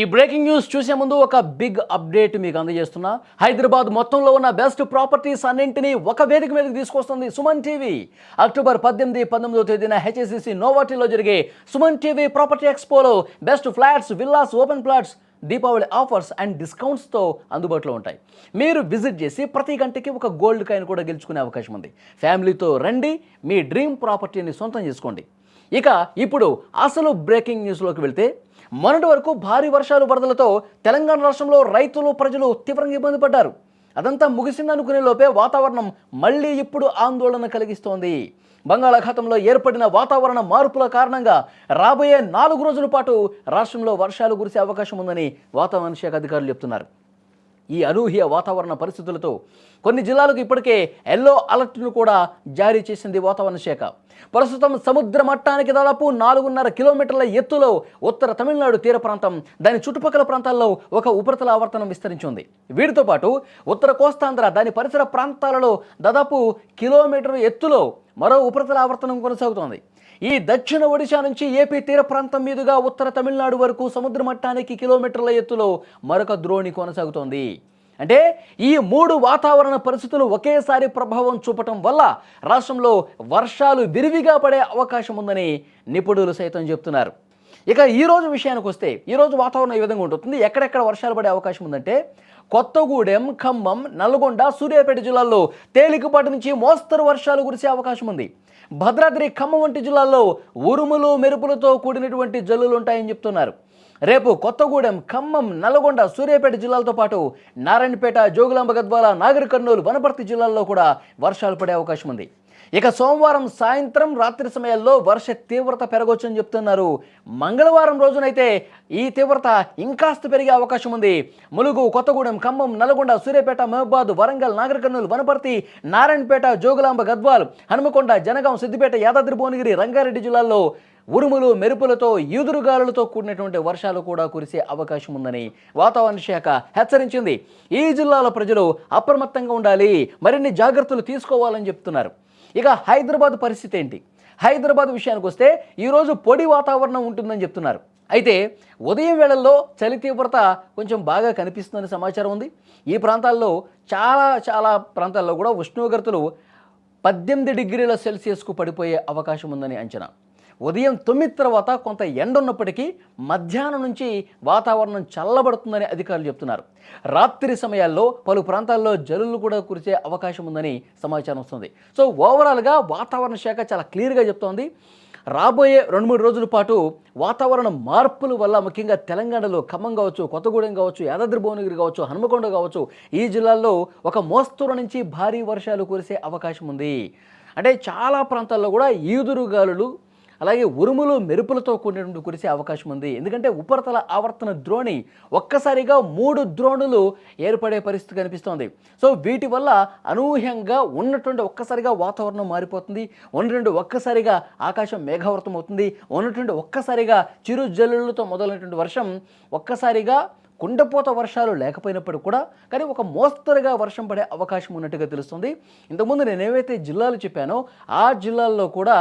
ఈ breaking news చూసే ముందు ఒక బిగ్ అప్డేట్ మీకు అందజేస్తున్నా. హైదరాబాద్ మొత్తంలో ఉన్న బెస్ట్ ప్రాపర్టీస్ అన్నింటినీ ఒక వేదిక మీదకి తీసుకొస్తుంది సుమన్ టీవీ. అక్టోబర్ పద్దెనిమిది పంతొమ్మిదో తేదీన హెచ్ఎస్సిసి నోవాటిలో జరిగే Suman TV property ఎక్స్పోలో best flats villas open plots Deepavali offers and డిస్కౌంట్స్తో అందుబాటులో ఉంటాయి. మీరు విజిట్ చేసి ప్రతి గంటకి ఒక గోల్డ్ కాయిన్ కూడా గెలుచుకునే అవకాశం ఉంది. ఫ్యామిలీతో రండి మీ డ్రీమ్ ప్రాపర్టీని సొంతం చేసుకోండి. ఇక ఇప్పుడు అసలు బ్రేకింగ్ న్యూస్లోకి వెళ్తే మొన్నటి వరకు భారీ వర్షాలు వరదలతో తెలంగాణ రాష్ట్రంలో రైతులు ప్రజలు తీవ్రంగా ఇబ్బంది పడ్డారు. అదంతా ముగిసిందనుకునే లోపే వాతావరణం మళ్ళీ ఇప్పుడు ఆందోళన కలిగిస్తోంది. బంగాళాఖాతంలో ఏర్పడిన వాతావరణ మార్పుల కారణంగా రాబోయే నాలుగు రోజుల పాటు రాష్ట్రంలో వర్షాలు కురిసే అవకాశం ఉందని వాతావరణ శాఖ అధికారులు చెప్తున్నారు. ఈ అనూహ్య వాతావరణ పరిస్థితులతో కొన్ని జిల్లాలకు ఇప్పటికే ఎల్లో అలర్ట్ను కూడా జారీ చేసింది వాతావరణ శాఖ. ప్రస్తుతం సముద్ర మట్టానికి దాదాపు నాలుగున్నర కిలోమీటర్ల ఎత్తులో ఉత్తర తమిళనాడు తీర ప్రాంతం దాని చుట్టుపక్కల ప్రాంతాల్లో ఒక ఉపరితల ఆవర్తనం విస్తరించింది. వీటితో పాటు ఉత్తర కోస్తాంధ్ర దాని పరిసర ప్రాంతాలలో దాదాపు కిలోమీటర్ ఎత్తులో మరో ఉపరితల ఆవర్తనం కొనసాగుతోంది. ఈ దక్షిణ ఒడిశా నుంచి ఏపీ తీర ప్రాంతం మీదుగా ఉత్తర తమిళనాడు వరకు సముద్ర మట్టానికి కిలోమీటర్ల ఎత్తులో మరొక ద్రోణి కొనసాగుతోంది. అంటే ఈ మూడు వాతావరణ పరిస్థితులు ఒకేసారి ప్రభావం చూపటం వల్ల రాష్ట్రంలో వర్షాలు విరివిగా పడే అవకాశం ఉందని నిపుణులు సైతం చెప్తున్నారు. ఇక ఈ రోజు విషయానికి వస్తే ఈరోజు వాతావరణం ఈ విధంగా ఉంటుంది? ఎక్కడెక్కడ వర్షాలు పడే అవకాశం ఉందంటే కొత్తగూడెం ఖమ్మం నల్గొండ సూర్యాపేట జిల్లాల్లో తేలికపాటి నుంచి మోస్తరు వర్షాలు కురిసే అవకాశం ఉంది. భద్రాద్రి ఖమ్మం వంటి జిల్లాల్లో ఉరుములు మెరుపులతో కూడినటువంటి జల్లులు ఉంటాయని చెప్తున్నారు. రేపు కొత్తగూడెం ఖమ్మం నల్గొండ సూర్యాపేట జిల్లాలతో పాటు నారాయణపేట జోగులాంబ గద్వాల నాగర్ కర్నూలు వనపర్తి జిల్లాల్లో కూడా వర్షాలు పడే అవకాశం ఉంది. ఇక సోమవారం సాయంత్రం రాత్రి సమయాల్లో వర్ష తీవ్రత పెరగొచ్చని చెప్తున్నారు. మంగళవారం రోజునైతే ఈ తీవ్రత ఇంకాస్త పెరిగే అవకాశం ఉంది. ములుగు కొత్తగూడెం ఖమ్మం నల్గొండ సూర్యాపేట మహబాద్ వరంగల్ నాగర్కర్నూలు వనపర్తి నారాయణపేట జోగులాంబ గద్వాల్ హనుమకొండ జనగాం సిద్దిపేట యాదాద్రి భువనగిరి రంగారెడ్డి జిల్లాల్లో ఉరుములు మెరుపులతో ఈదురుగాలులతో కూడినటువంటి వర్షాలు కూడా కురిసే అవకాశం ఉందని వాతావరణ శాఖ హెచ్చరించింది. ఈ జిల్లాల ప్రజలు అప్రమత్తంగా ఉండాలి. మరిన్ని జాగ్రత్తలు తీసుకోవాలని చెప్తున్నారు. ఇక హైదరాబాద్ పరిస్థితి ఏంటి? హైదరాబాద్ విషయానికి వస్తే ఈరోజు పొడి వాతావరణం ఉంటుందని చెప్తున్నారు. అయితే ఉదయం వేళల్లో చలి తీవ్రత కొంచెం బాగా కనిపిస్తుందని సమాచారం ఉంది. ఈ ప్రాంతాల్లో చాలా చాలా ప్రాంతాల్లో కూడా ఉష్ణోగ్రతలు పద్దెనిమిది డిగ్రీల సెల్సియస్కు పడిపోయే అవకాశం ఉందని అంచనా. ఉదయం తొమ్మిది తర్వాత కొంత ఎండ ఉన్నప్పటికీ మధ్యాహ్నం నుంచి వాతావరణం చల్లబడుతుందని అధికారులు చెప్తున్నారు. రాత్రి సమయాల్లో పలు ప్రాంతాల్లో జల్లులు కూడా కురిసే అవకాశం ఉందని సమాచారం వస్తుంది. సో ఓవరాల్గా వాతావరణ శాఖ చాలా క్లియర్గా చెప్తోంది. రాబోయే రెండు మూడు రోజుల పాటు వాతావరణ మార్పుల వల్ల ముఖ్యంగా తెలంగాణలో ఖమ్మం కావచ్చు కొత్తగూడెం కావచ్చు యాదాద్రి భువనగిరి కావచ్చు హనుమకొండ కావచ్చు ఈ జిల్లాల్లో ఒక మోస్తరు నుంచి భారీ వర్షాలు కురిసే అవకాశం ఉంది. అంటే చాలా ప్రాంతాల్లో కూడా ఈదురుగాలులు అలాగే ఉరుములు మెరుపులతో కూడినటువంటి కురిసే అవకాశం ఉంది. ఎందుకంటే ఉపరితల ఆవర్తన ద్రోణి ఒక్కసారిగా మూడు ద్రోణులు ఏర్పడే పరిస్థితి కనిపిస్తోంది. సో వీటి వల్ల అనూహ్యంగా ఉన్నటువంటి ఒక్కసారిగా వాతావరణం మారిపోతుంది. ఉన్నటువంటి ఒక్కసారిగా ఆకాశం మేఘావృతం అవుతుంది. ఉన్నటువంటి ఒక్కసారిగా చిరు జల్లులతో మొదలైనటువంటి వర్షం ఒక్కసారిగా కుండపోత వర్షాలు లేకపోయినప్పటికీ కూడా కానీ ఒక మోస్తరుగా వర్షం పడే అవకాశం ఉన్నట్టుగా తెలుస్తుంది. ఇంతకుముందు నేను ఏవైతే జిల్లాలు చెప్పానో ఆ జిల్లాల్లో కూడా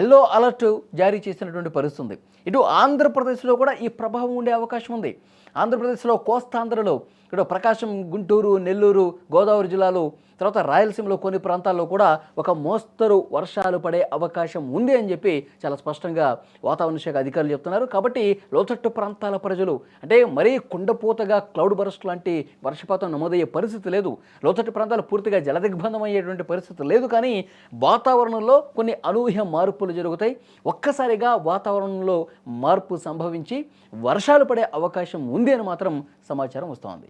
ఎల్లో అలర్ట్ జారీ చేసినటువంటి పరిస్థితి ఉంది ఇటు ఆంధ్రప్రదేశ్లో కూడా ఈ ప్రభావం ఉండే అవకాశం ఉంది. ఆంధ్రప్రదేశ్లో కోస్తాంధ్రలో ఇక్కడ ప్రకాశం గుంటూరు నెల్లూరు గోదావరి జిల్లాలు తర్వాత రాయలసీమలో కొన్ని ప్రాంతాల్లో కూడా ఒక మోస్తరు వర్షాలు పడే అవకాశం ఉంది అని చెప్పి చాలా స్పష్టంగా వాతావరణ శాఖ అధికారులు చెప్తున్నారు. కాబట్టి లోతట్టు ప్రాంతాల ప్రజలు అంటే మరీ కుండపోతగా క్లౌడ్ బరస్ట్ లాంటి వర్షపాతం నమోదయ్యే పరిస్థితి లేదు. లోతట్టు ప్రాంతాలు పూర్తిగా జలదిగ్బంధం అయ్యేటువంటి పరిస్థితి లేదు. కానీ వాతావరణంలో కొన్ని అనూహ్య మార్పులు జరుగుతాయి. ఒక్కసారిగా వాతావరణంలో మార్పు సంభవించి వర్షాలు పడే అవకాశం ఉంది అని మాత్రం సమాచారం వస్తోంది.